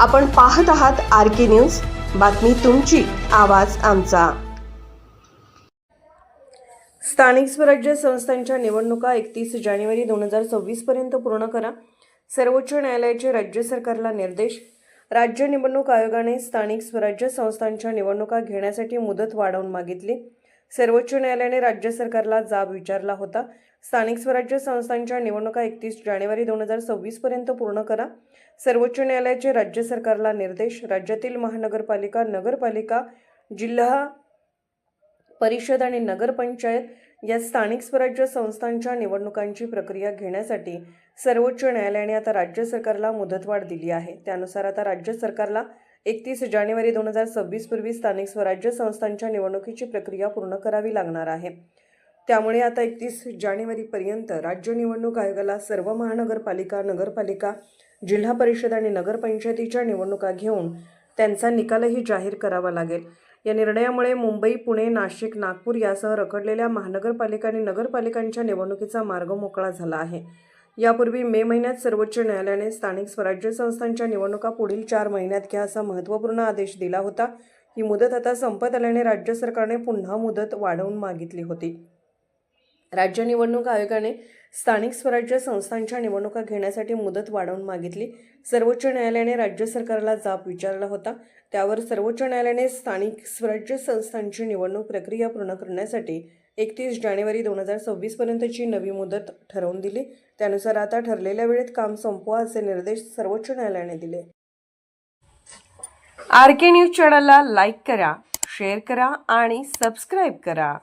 आपण पाहत आहात आर के न्यूज. बातमी तुमची आवाज आमचा. स्थानिक स्वराज्य संस्थांच्या निवडणुका एकतीस जानेवारी दोन हजार सव्वीस पर्यंत पूर्ण करा. सर्वोच्च न्यायालयाचे राज्य सरकारला निर्देश. राज्य निवडणूक आयोगाने स्थानिक स्वराज्य संस्थांच्या निवडणुका घेण्यासाठी मुदत वाढवून मागितली. सर्वोच्च न्यायालयाने राज्य सरकारला जाब विचारला होता. स्थानिक स्वराज्य संस्थांच्या निवडणुका एकतीस जानेवारी दोन हजार सव्वीसपर्यंत पूर्ण करा. सर्वोच्च न्यायालयाचे राज्य सरकारला निर्देश. राज्यातील महानगरपालिका नगरपालिका जिल्हा परिषद आणि नगरपंचायत या स्थानिक स्वराज्य संस्थांच्या निवडणुकांची प्रक्रिया घेण्यासाठी सर्वोच्च न्यायालयाने आता राज्य सरकारला मुदतवाढ दिली आहे. त्यानुसार आता राज्य सरकारला एकतीस जानेवारी दोन हजार सव्वीस पूर्वी स्थानिक स्वराज्य संस्थांच्या निवडणुकीची प्रक्रिया पूर्ण करावी लागणार आहे. त्यामुळे आता एकतीस जानेवारीपर्यंत राज्य निवडणूक आयोगाला सर्व महानगरपालिका नगरपालिका जिल्हा परिषद आणि नगरपंचायतीच्या निवडणुका घेऊन त्यांचा निकालही जाहीर करावा लागेल. या निर्णयामुळे मुंबई पुणे नाशिक नागपूर यासह रखडलेल्या महानगरपालिका आणि नगरपालिकांच्या निवडणुकीचा मार्ग मोकळा झाला आहे. यापूर्वी मे महिन्यात सर्वोच्च न्यायालयाने स्थानिक स्वराज्य संस्थांच्या निवडणुका पुढील चार महिन्यात घ्या असा महत्त्वपूर्ण आदेश दिला होता. ही मुदत आता संपत आल्याने राज्य सरकारने पुन्हा मुदत वाढवून मागितली होती. राज्य निवडणूक आयोगाने स्थानिक स्वराज्य संस्थांच्या निवडणुका घेण्यासाठी मुदत वाढवून मागितली. सर्वोच्च न्यायालयाने राज्य सरकारला जाब विचारला होता. त्यावर सर्वोच्च न्यायालयाने स्थानिक स्वराज्य संस्थांची निवडणूक प्रक्रिया पूर्ण करण्यासाठी एकतीस जानेवारी दोन हजार सव्वीस पर्यंतची नवी मुदत ठरवून दिली. त्यानुसार आता ठरलेल्या वेळेत काम संपवा असे निर्देश सर्वोच्च न्यायालयाने दिले. आर के न्यूज चॅनलला लाईक करा शेअर करा आणि सबस्क्राईब करा.